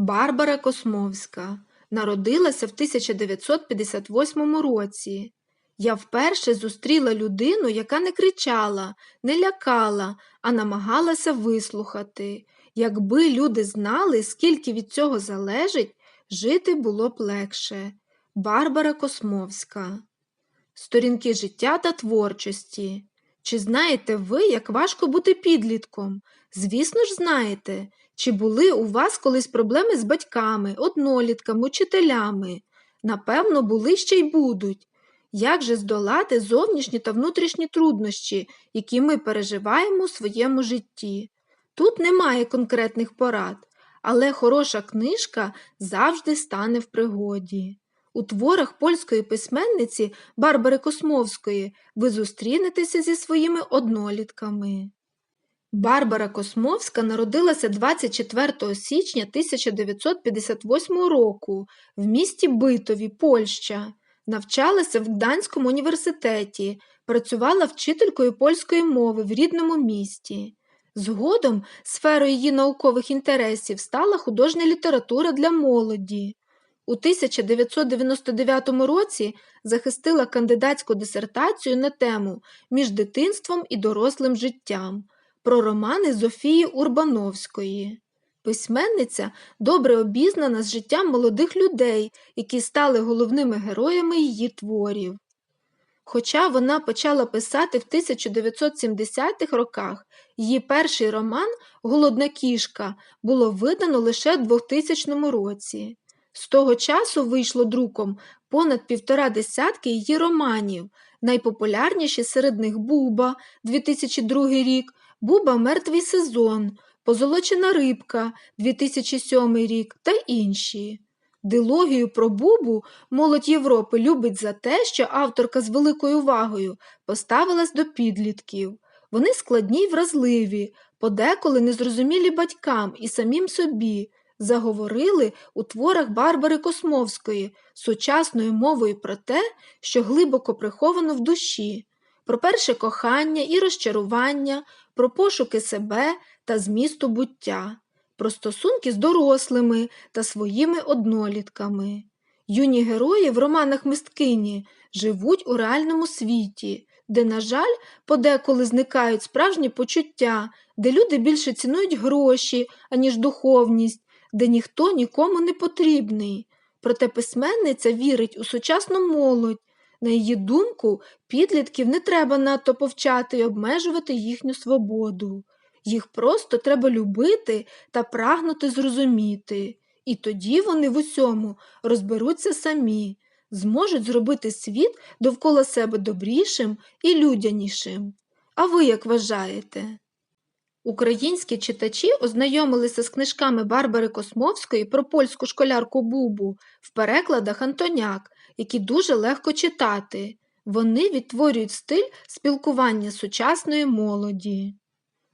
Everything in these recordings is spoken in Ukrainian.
Барбара Космовська народилася в 1958 році. Я вперше зустріла людину, яка не кричала, не лякала, а намагалася вислухати. Якби люди знали, скільки від цього залежить, жити було б легше. Барбара Космовська. Сторінки життя та творчості. Чи знаєте ви, як важко бути підлітком? Звісно ж, знаєте. Чи були у вас колись проблеми з батьками, однолітками, учителями? Напевно, були ще й будуть. Як же здолати зовнішні та внутрішні труднощі, які ми переживаємо у своєму житті? Тут немає конкретних порад, але хороша книжка завжди стане в пригоді. У творах польської письменниці Барбари Космовської ви зустрінетеся зі своїми однолітками. Барбара Космовська народилася 24 січня 1958 року в місті Битові, Польща. Навчалася в Гданському університеті, працювала вчителькою польської мови в рідному місті. Згодом сферою її наукових інтересів стала художня література для молоді. У 1999 році захистила кандидатську дисертацію на тему Між дитинством і дорослим життям про романи Зофії Урбановської. Письменниця добре обізнана з життям молодих людей, які стали головними героями її творів. Хоча вона почала писати в 1970-х роках, її перший роман Голодна кішка було видано лише в 2000 році. З того часу вийшло друком понад півтора десятки її романів, найпопулярніші серед них Буба 2002 рік, Буба Мертвий сезон, Позолочена рибка 2007 рік та інші. Дилогію про Бубу молодь Європи любить за те, що авторка з великою увагою поставилась до підлітків. Вони складні й вразливі, подеколи незрозумілі батькам і самим собі, заговорили у творах Барбари Космовської сучасною мовою про те, що глибоко приховано в душі, про перше кохання і розчарування, про пошуки себе та змісту буття, про стосунки з дорослими та своїми однолітками. Юні герої в романах мисткині живуть у реальному світі, де, на жаль, подеколи зникають справжні почуття, де люди більше цінують гроші, аніж духовність, де ніхто нікому не потрібний. Проте письменниця вірить у сучасну молодь. На її думку, підлітків не треба надто повчати і обмежувати їхню свободу. Їх просто треба любити та прагнути зрозуміти, і тоді вони в усьому розберуться самі, зможуть зробити світ довкола себе добрішим і людянішим. А ви як вважаєте? Українські читачі ознайомилися з книжками Барбари Космовської про польську школярку Бубу в перекладах Антоняк, які дуже легко читати. Вони відтворюють стиль спілкування сучасної молоді.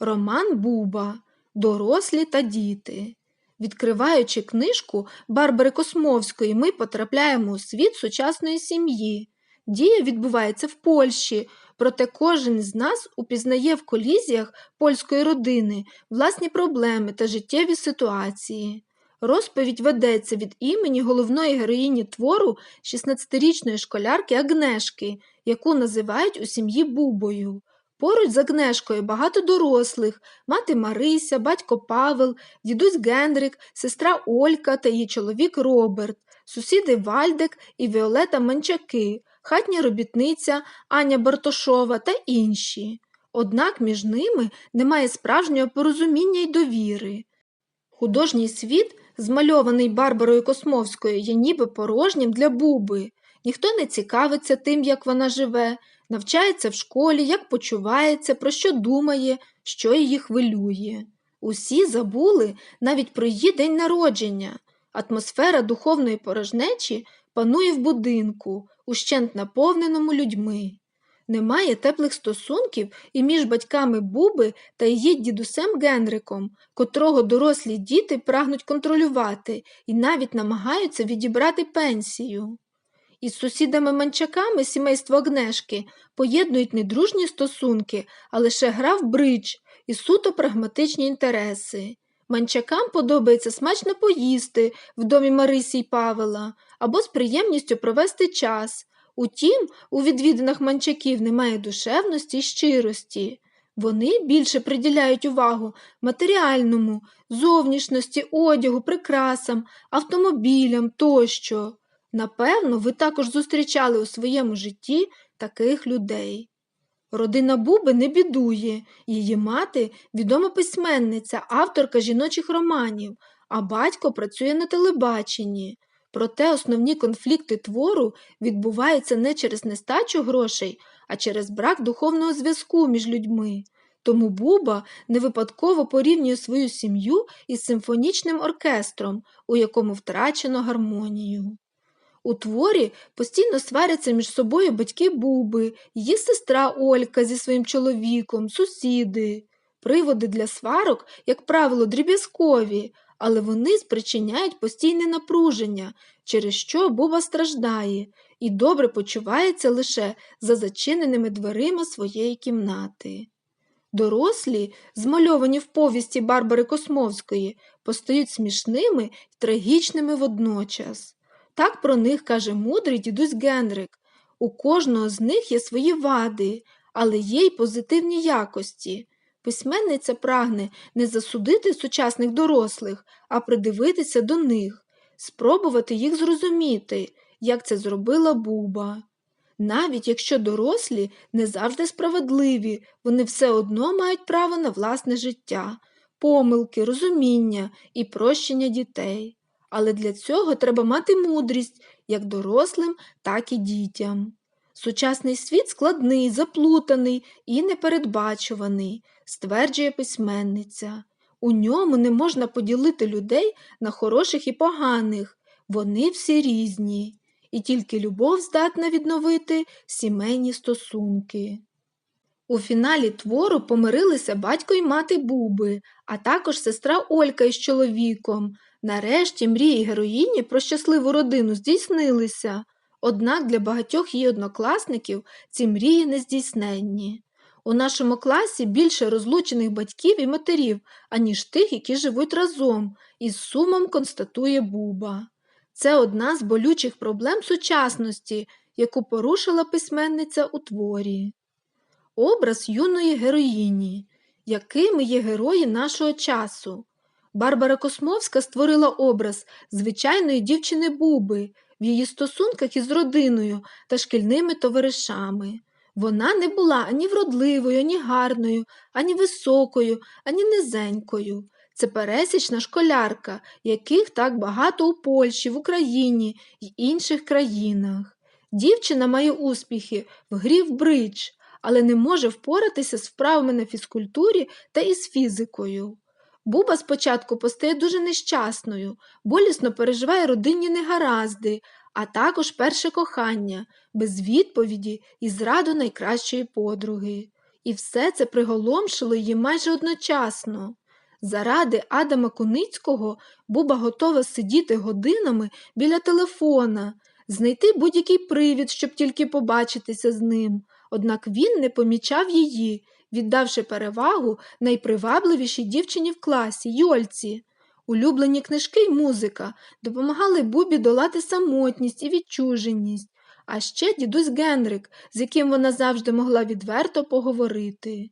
Роман Буба Дорослі та діти. Відкриваючи книжку Барбари Космовської, ми потрапляємо у світ сучасної сім'ї. Дія відбувається в Польщі, проте кожен з нас упізнає в колізіях польської родини власні проблеми та життєві ситуації. Розповідь ведеться від імені головної героїні твору 16-річної школярки Агнешки, яку називають у сім'ї Бубою. Поруч з Агнешкою багато дорослих мати Марися, батько Павел, дідусь Генрик, сестра Олька та її чоловік Роберт, сусіди Вальдек і Віолета Манчаки, хатня робітниця Аня Бартошова та інші. Однак між ними немає справжнього порозуміння й довіри. Художній світ, змальований Барбарою Космовською, є ніби порожнім для Буби. Ніхто не цікавиться тим, як вона живе, навчається в школі, як почувається, про що думає, що її хвилює. Усі забули навіть про її день народження. Атмосфера духовної порожнечі панує в будинку, ущент наповненому людьми. Немає теплих стосунків і між батьками Буби та її дідусем Генриком, котрого дорослі діти прагнуть контролювати і навіть намагаються відібрати пенсію. Із сусідами-манчаками сімейство Агнешки поєднують не дружні стосунки, а лише гра в бридж і суто прагматичні інтереси. Манчакам подобається смачно поїсти в домі Марисі й Павела або з приємністю провести час. Утім, у відвідинах манчаків немає душевності й щирості. Вони більше приділяють увагу матеріальному, зовнішності, одягу, прикрасам, автомобілям тощо. Напевно, ви також зустрічали у своєму житті таких людей. Родина Буби не бідує, її мати відома письменниця, авторка жіночих романів, а батько працює на телебаченні. Проте основні конфлікти твору відбуваються не через нестачу грошей, а через брак духовного зв'язку між людьми. Тому Буба не випадково порівнює свою сім'ю із симфонічним оркестром, у якому втрачено гармонію. У творі постійно сваряться між собою батьки Буби, її сестра Олька зі своїм чоловіком, сусіди. Приводи для сварок, як правило, дріб'язкові, але вони спричиняють постійне напруження, через що Буба страждає і добре почувається лише за зачиненими дверима своєї кімнати. Дорослі, змальовані в повісті Барбари Космовської, постають смішними й трагічними водночас. Так про них каже мудрий дідусь Генрик. У кожного з них є свої вади, але є й позитивні якості. Письменниця прагне не засудити сучасних дорослих, а придивитися до них, спробувати їх зрозуміти, як це зробила Буба. Навіть якщо дорослі не завжди справедливі, вони все одно мають право на власне життя, помилки, розуміння і прощення дітей. Але для цього треба мати мудрість як дорослим, так і дітям. Сучасний світ складний, заплутаний і непередбачуваний, стверджує письменниця. У ньому не можна поділити людей на хороших і поганих, вони всі різні, і тільки любов здатна відновити сімейні стосунки. У фіналі твору помирилися батько й мати Буби, а також сестра Олька із чоловіком. Нарешті мрії героїні про щасливу родину здійснилися, однак для багатьох її однокласників ці мрії не здійсненні. У нашому класі більше розлучених батьків і матерів, аніж тих, які живуть разом, із сумом констатує Буба. Це одна з болючих проблем сучасності, яку порушила письменниця у творі. Образ юної героїні, якими є герої нашого часу. Барбара Космовська створила образ звичайної дівчини Буби в її стосунках із родиною та шкільними товаришами. Вона не була ані вродливою, ані гарною, ані високою, ані низенькою. Це пересічна школярка, яких так багато у Польщі, в Україні й інших країнах. Дівчина має успіхи в грі в бридж, але не може впоратися з вправами на фізкультурі та із фізикою. Буба спочатку постає дуже нещасною, болісно переживає родинні негаразди, а також перше кохання, без відповіді і зраду найкращої подруги. І все це приголомшило її майже одночасно. Заради Адама Куницького Буба готова сидіти годинами біля телефона, знайти будь-який привід, щоб тільки побачитися з ним, однак він не помічав її віддавши перевагу найпривабливішій дівчині в класі Йольці. Улюблені книжки й музика допомагали Бубі долати самотність і відчуженість, а ще дідусь Генрик, з яким вона завжди могла відверто поговорити.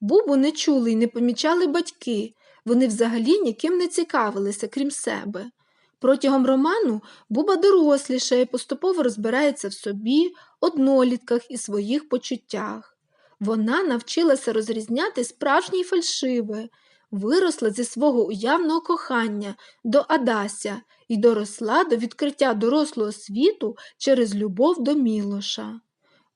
Бубу не чули й не помічали батьки, вони взагалі ніким не цікавилися, крім себе. Протягом роману Буба дорослішає, поступово розбирається в собі, однолітках і своїх почуттях. Вона навчилася розрізняти справжнє й фальшиве, виросла зі свого уявного кохання до Адася і доросла до відкриття дорослого світу через любов до Мілоша.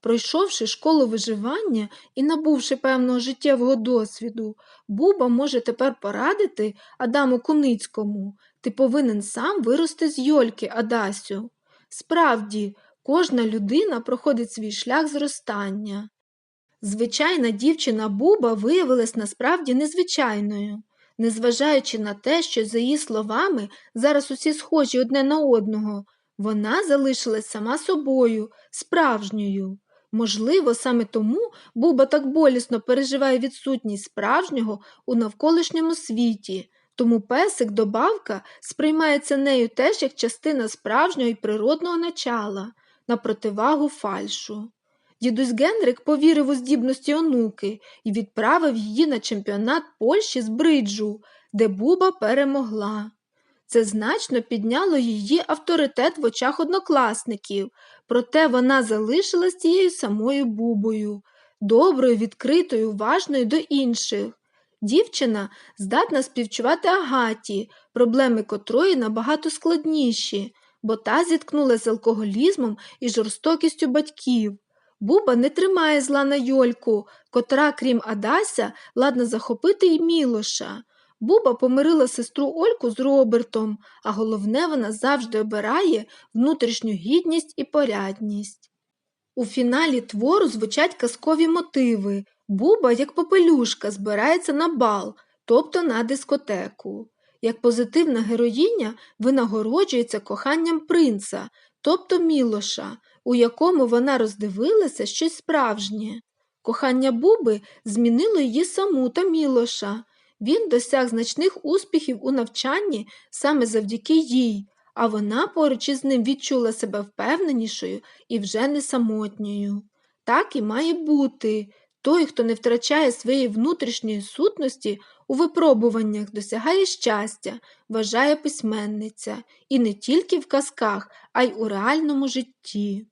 Пройшовши школу виживання і набувши певного життєвого досвіду, Буба може тепер порадити Адаму Куницькому ти повинен сам вирости з Йольки, Адасю. Справді, кожна людина проходить свій шлях зростання. Звичайна дівчина Буба виявилась насправді незвичайною, незважаючи на те, що, за її словами, зараз усі схожі одне на одного, вона залишилась сама собою, справжньою. Можливо, саме тому Буба так болісно переживає відсутність справжнього у навколишньому світі, тому песик добавка сприймається нею теж як частина справжнього і природного начала, на противагу фальшу. Дідусь Генрик повірив у здібності онуки і відправив її на чемпіонат Польщі з бриджу, де Буба перемогла. Це значно підняло її авторитет в очах однокласників, проте вона залишилась тією самою бубою, доброю, відкритою, уважною до інших. Дівчина здатна співчувати Агаті, проблеми котрої набагато складніші, бо та зіткнулася з алкоголізмом і жорстокістю батьків. Буба не тримає зла на Йольку, котра, крім Адася, ладна захопити й Мілоша. Буба помирила сестру Ольку з Робертом, а головне, вона завжди обирає внутрішню гідність і порядність. У фіналі твору звучать казкові мотиви. Буба, як попелюшка, збирається на бал, тобто на дискотеку. Як позитивна героїня винагороджується коханням принца, тобто Мілоша, у якому вона роздивилася щось справжнє. Кохання Буби змінило її саму та Мілоша. Він досяг значних успіхів у навчанні саме завдяки їй, а вона поруч із ним відчула себе впевненішою і вже не самотньою. Так і має бути. Той, хто не втрачає своєї внутрішньої сутності у випробуваннях, досягає щастя, вважає письменниця, і не тільки в казках, а й у реальному житті.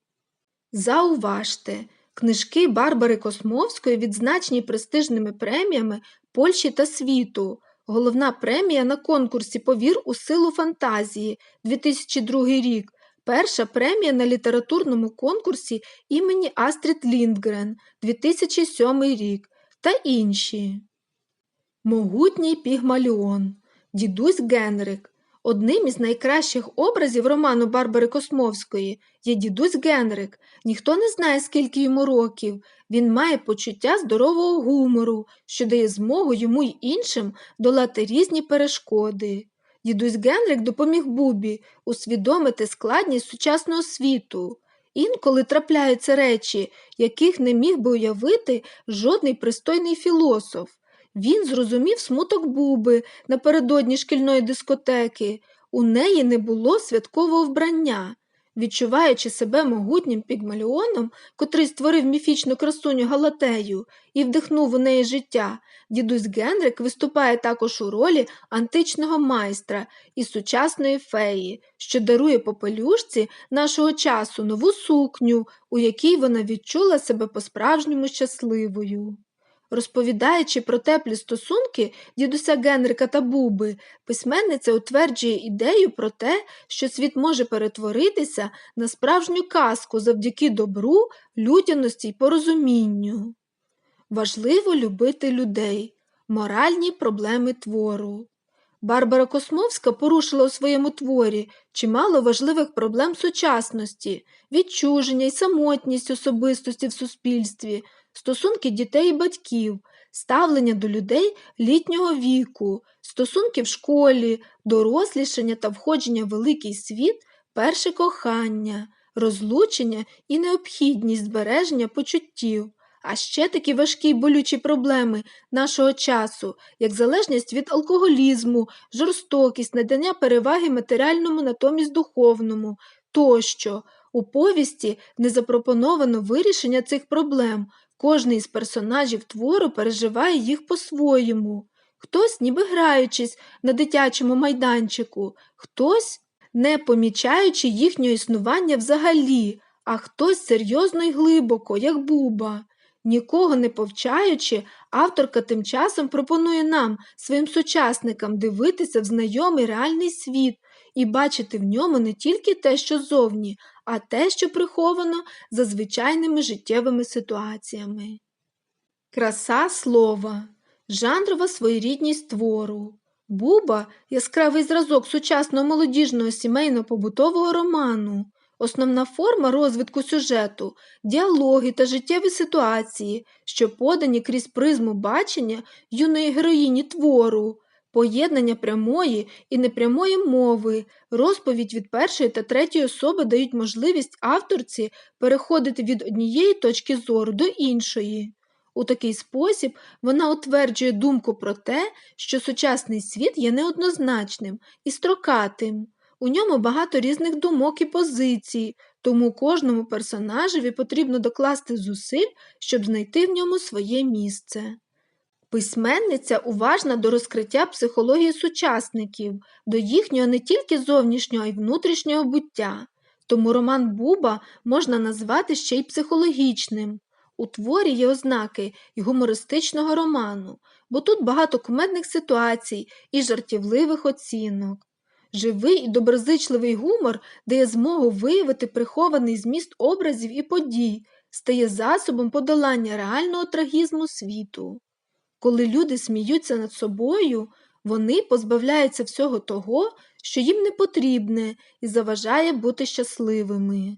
Зауважте, книжки Барбари Космовської відзначені престижними преміями Польщі та світу. Головна премія на конкурсі Повір у силу фантазії 2002 рік. Перша премія на літературному конкурсі імені Астрід Ліндгрен 2007 рік та інші. Могутній Пігмаліон Дідусь Генрик Одним із найкращих образів роману Барбари Космовської є дідусь Генрик. Ніхто не знає, скільки йому років. Він має почуття здорового гумору, що дає змогу йому й іншим долати різні перешкоди. Дідусь Генрик допоміг Бубі усвідомити складність сучасного світу. Інколи трапляються речі, яких не міг би уявити жодний пристойний філософ. Він зрозумів смуток Буби напередодні шкільної дискотеки. У неї не було святкового вбрання. Відчуваючи себе могутнім пігмаліоном, котрий створив міфічну красуню Галатею і вдихнув у неї життя, дідусь Генрик виступає також у ролі античного майстра і сучасної феї, що дарує попелюшці нашого часу нову сукню, у якій вона відчула себе по-справжньому щасливою. Розповідаючи про теплі стосунки дідуся Генрика та Буби, письменниця утверджує ідею про те, що світ може перетворитися на справжню казку завдяки добру, людяності й порозумінню. Важливо любити людей, моральні проблеми твору. Барбара Космовська порушила у своєму творі чимало важливих проблем сучасності, відчуження й самотність особистості в суспільстві стосунки дітей і батьків, ставлення до людей літнього віку, стосунки в школі, дорослішання та входження в великий світ, перше кохання, розлучення і необхідність збереження почуттів. А ще такі важкі й болючі проблеми нашого часу, як залежність від алкоголізму, жорстокість, надання переваги матеріальному натомість духовному тощо. У повісті не запропоновано вирішення цих проблем, Кожний із персонажів твору переживає їх по-своєму. Хтось, ніби граючись на дитячому майданчику, хтось не помічаючи їхнього існування взагалі, а хтось серйозно й глибоко, як буба. Нікого не повчаючи, авторка тим часом пропонує нам, своїм сучасникам, дивитися в знайомий реальний світ і бачити в ньому не тільки те, що зовні, а те, що приховано за звичайними життєвими ситуаціями. Краса слова, жанрова своєрідність твору. Буба яскравий зразок сучасного молодіжного сімейно-побутового роману, основна форма розвитку сюжету, діалоги та життєві ситуації, що подані крізь призму бачення юної героїні твору, Поєднання прямої і непрямої мови, розповідь від першої та третьої особи дають можливість авторці переходити від однієї точки зору до іншої. У такий спосіб вона утверджує думку про те, що сучасний світ є неоднозначним і строкатим. У ньому багато різних думок і позицій, тому кожному персонажеві потрібно докласти зусиль, щоб знайти в ньому своє місце. Письменниця уважна до розкриття психології сучасників, до їхнього не тільки зовнішнього, а й внутрішнього буття. Тому роман Буба можна назвати ще й психологічним. У творі є ознаки й гумористичного роману, бо тут багато кумедних ситуацій і жартівливих оцінок. Живий і доброзичливий гумор дає змогу виявити прихований зміст образів і подій, стає засобом подолання реального трагізму світу. Коли люди сміються над собою, вони позбавляються всього того, що їм не потрібне і заважає бути щасливими.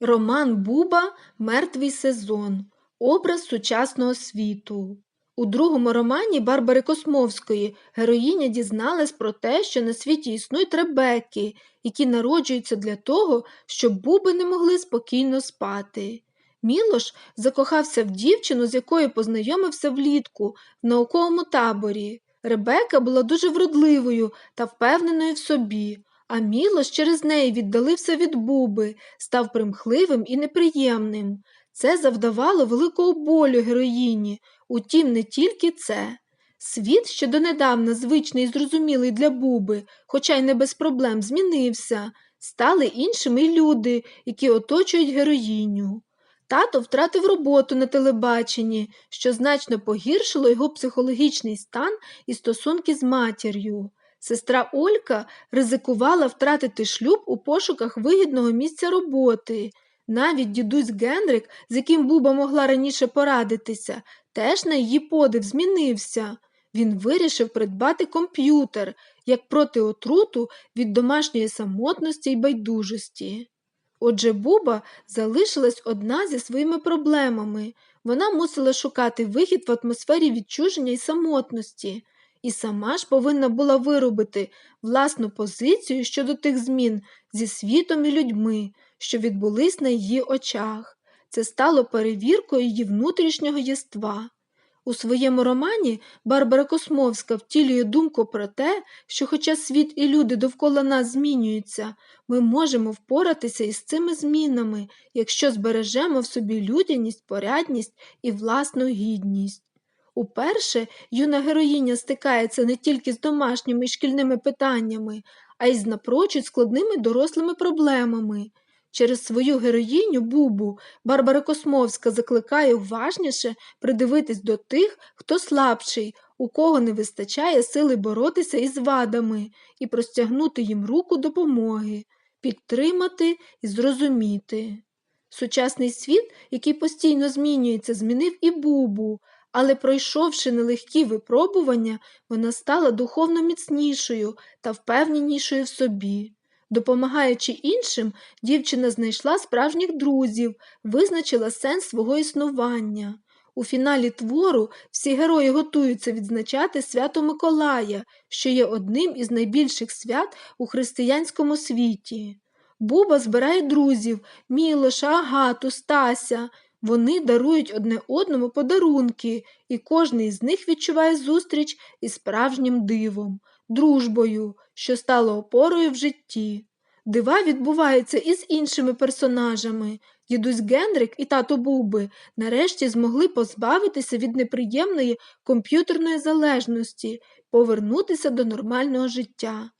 Роман Буба Мертвий сезон. Образ сучасного світу. У другому романі Барбари Космовської героїня дізналась про те, що на світі існують ребекки, які народжуються для того, щоб буби не могли спокійно спати. Мілош закохався в дівчину, з якою познайомився влітку в науковому таборі. Ребека була дуже вродливою та впевненою в собі, а Мілош через неї віддалився від буби, став примхливим і неприємним. Це завдавало великого болю героїні, утім, не тільки це. Світ, що донедавна звичний і зрозумілий для буби, хоча й не без проблем змінився, стали іншими люди, які оточують героїню. Тато втратив роботу на телебаченні, що значно погіршило його психологічний стан і стосунки з матір'ю. Сестра Олька ризикувала втратити шлюб у пошуках вигідного місця роботи. Навіть дідусь Генрик, з яким Буба могла раніше порадитися, теж на її подив змінився. Він вирішив придбати комп'ютер як протиотруту від домашньої самотності й байдужості. Отже, Буба залишилась одна зі своїми проблемами. Вона мусила шукати вихід в атмосфері відчуження і самотності, і сама ж повинна була виробити власну позицію щодо тих змін зі світом і людьми, що відбулись на її очах. Це стало перевіркою її внутрішнього єства. У своєму романі Барбара Космовська втілює думку про те, що, хоча світ і люди довкола нас змінюються, ми можемо впоратися із цими змінами, якщо збережемо в собі людяність, порядність і власну гідність. Уперше юна героїня стикається не тільки з домашніми і шкільними питаннями, а й з напрочуд складними дорослими проблемами. Через свою героїню Бубу Барбара Космовська закликає уважніше придивитись до тих, хто слабший, у кого не вистачає сили боротися із вадами, і простягнути їм руку допомоги, підтримати і зрозуміти. Сучасний світ, який постійно змінюється, змінив і Бубу, але, пройшовши нелегкі випробування, вона стала духовно міцнішою та впевненішою в собі. Допомагаючи іншим, дівчина знайшла справжніх друзів, визначила сенс свого існування. У фіналі твору всі герої готуються відзначати свято Миколая, що є одним із найбільших свят у християнському світі. Буба збирає друзів Мілоша, Агату, Стася. Вони дарують одне одному подарунки, і кожний з них відчуває зустріч із справжнім дивом, дружбою, що стало опорою в житті. Дива відбуваються і з іншими персонажами. Дідусь Генрик і тато Буби нарешті змогли позбавитися від неприємної комп'ютерної залежності, повернутися до нормального життя.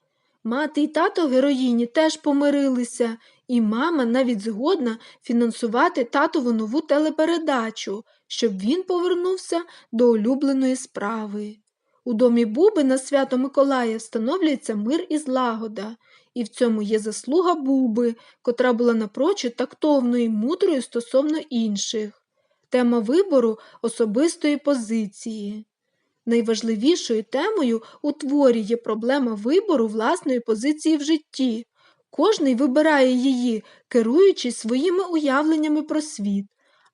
Мати і тато героїні теж помирилися, і мама навіть згодна фінансувати татову нову телепередачу, щоб він повернувся до улюбленої справи. У домі Буби на свято Миколая встановлюється мир і злагода, і в цьому є заслуга Буби, котра була напрочуд тактовною і мудрою стосовно інших. Тема вибору особистої позиції. Найважливішою темою у творі є проблема вибору власної позиції в житті. Кожний вибирає її, керуючись своїми уявленнями про світ.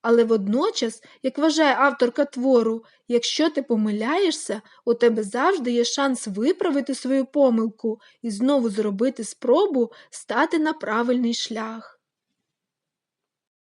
Але водночас, як вважає авторка твору, якщо ти помиляєшся, у тебе завжди є шанс виправити свою помилку і знову зробити спробу стати на правильний шлях.